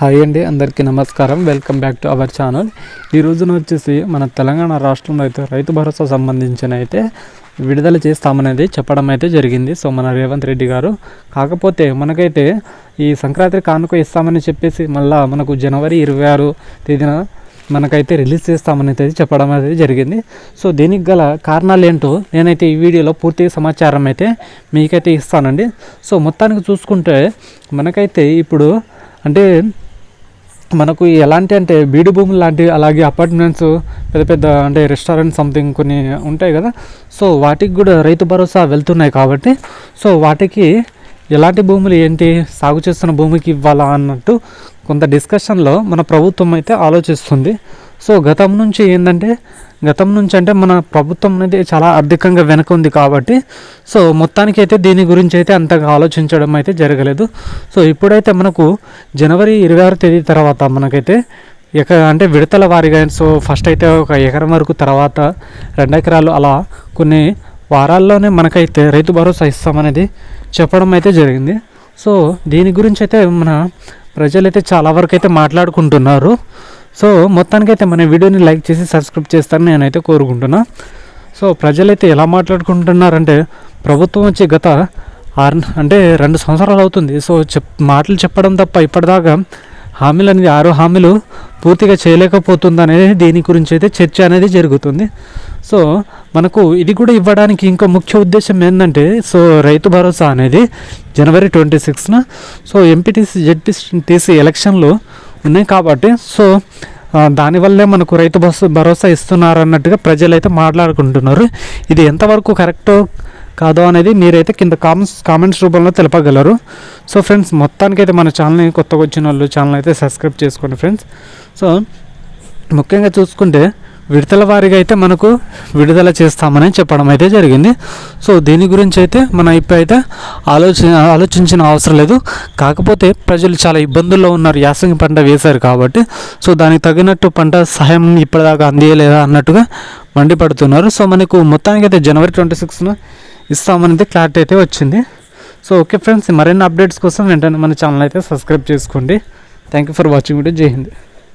Hi అండి అందరికీ నమస్కారం. Welcome back to our channel ఈ రోజున వచ్చేసి మన తెలంగాణ రాష్ట్రంలో అయితే రైతు భరోసా సంబంధించిన అయితే విడుదల చేస్తామనేది చెప్పడం అయితే జరిగింది. సో మన రేవంత్ రెడ్డి గారు. కాకపోతే మనకైతే ఈ సంక్రాంతి కానుక ఇస్తామని చెప్పేసి మళ్ళా మనకు జనవరి ఇరవై ఆరు తేదీన మనకైతే రిలీజ్ చేస్తామని అయితే చెప్పడం అనేది జరిగింది. సో దీనికి గల కారణాలు ఏంటో నేనైతే ఈ వీడియోలో పూర్తి సమాచారం అయితే మీకైతే ఇస్తానండి. సో మొత్తానికి చూసుకుంటే మనకైతే ఇప్పుడు అంటే మనకు ఎలాంటి అంటే బీడు భూములు లాంటి అలాగే అపార్ట్మెంట్స్ పెద్ద పెద్ద అంటే రెస్టారెంట్ సంథింగ్ కొన్ని ఉంటాయి కదా. సో వాటికి కూడా రైతు భరోసా వెళ్తున్నాయి కాబట్టి సో వాటికి ఎలాంటి భూములు ఏంటి సాగు చేస్తున్న భూమికి ఇవ్వాలా అన్నట్టు కొంత డిస్కషన్లో మన ప్రభుత్వం అయితే ఆలోచిస్తుంది. సో గతం నుంచి ఏంటంటే గతం నుంచి అంటే మన ప్రభుత్వం అనేది చాలా ఆర్థికంగా వెనక ఉంది కాబట్టి సో మొత్తానికి అయితే దీని గురించి అయితే అంతగా ఆలోచించడం అయితే జరగలేదు. సో ఇప్పుడైతే మనకు జనవరి ఇరవై ఆరు తేదీ తర్వాత మనకైతే ఎక అంటే విడతల వారిగా సో ఫస్ట్ అయితే ఒక ఎకరం వరకు తర్వాత రెండు ఎకరాలు అలా కొన్ని వారాల్లోనే మనకైతే రైతు భరోసా ఇస్తామనేది చెప్పడం అయితే జరిగింది. సో దీని గురించి అయితే మన ప్రజలైతే చాలా వరకు అయితే మాట్లాడుకుంటున్నారు. సో మొత్తానికైతే మన వీడియోని లైక్ చేసి సబ్స్క్రైబ్ చేస్తారని నేనైతే కోరుకుంటున్నా. సో ప్రజలైతే ఎలా మాట్లాడుకుంటున్నారంటే ప్రభుత్వం వచ్చి గత ఆరు అంటే రెండు సంవత్సరాలు అవుతుంది. సో చెప్ మాటలు చెప్పడం తప్ప ఇప్పటిదాకా హామీలు అనేది ఆరు హామీలు పూర్తిగా చేయలేకపోతుంది అనేది దీని గురించి అయితే చర్చ అనేది జరుగుతుంది. సో మనకు ఇది కూడా ఇవ్వడానికి ఇంకో ముఖ్య ఉద్దేశం ఏంటంటే సో రైతు భరోసా అనేది జనవరి ట్వంటీ సిక్స్న సో ఎంపీటీసీ జెడ్పీటీసీ ఎలక్షన్లో ఉన్నాయి కాబట్టి సో దానివల్లే మనకు రైతు బస్సు భరోసా ఇస్తున్నారు అన్నట్టుగా ప్రజలైతే మాట్లాడుకుంటున్నారు. ఇది ఎంతవరకు కరెక్టో కాదో అనేది మీరైతే కింద కామెంట్స్ కామెంట్స్ రూపంలో తెలపగలరు. సో ఫ్రెండ్స్ మొత్తానికైతే మన ఛానల్ని కొత్తగా వచ్చిన వాళ్ళు ఛానల్ అయితే సబ్స్క్రైబ్ చేసుకోండి ఫ్రెండ్స్. సో ముఖ్యంగా చూసుకుంటే విడతల వారీగా అయితే మనకు విడుదల చేస్తామని చెప్పడం అయితే జరిగింది. సో దీని గురించి అయితే మనం ఇప్పుడైతే ఆలోచన ఆలోచించిన అవసరం లేదు. కాకపోతే ప్రజలు చాలా ఇబ్బందుల్లో ఉన్నారు. యాసంగి పంట వేశారు కాబట్టి. సో దానికి తగినట్టు పంట సహాయం ఇప్పటిదాకా అందియలేదా అన్నట్టుగా మండిపడుతున్నారు. సో మనకు మొత్తానికి అయితే జనవరి ట్వంటీ సిక్స్న ఇస్తామనేది క్లారిటీ అయితే వచ్చింది. సో ఓకే ఫ్రెండ్స్ మరిన్ని అప్డేట్స్ కోసం వెంటనే మన ఛానల్ అయితే సబ్స్క్రైబ్ చేసుకోండి. Thank you for watching video. Jai Hind.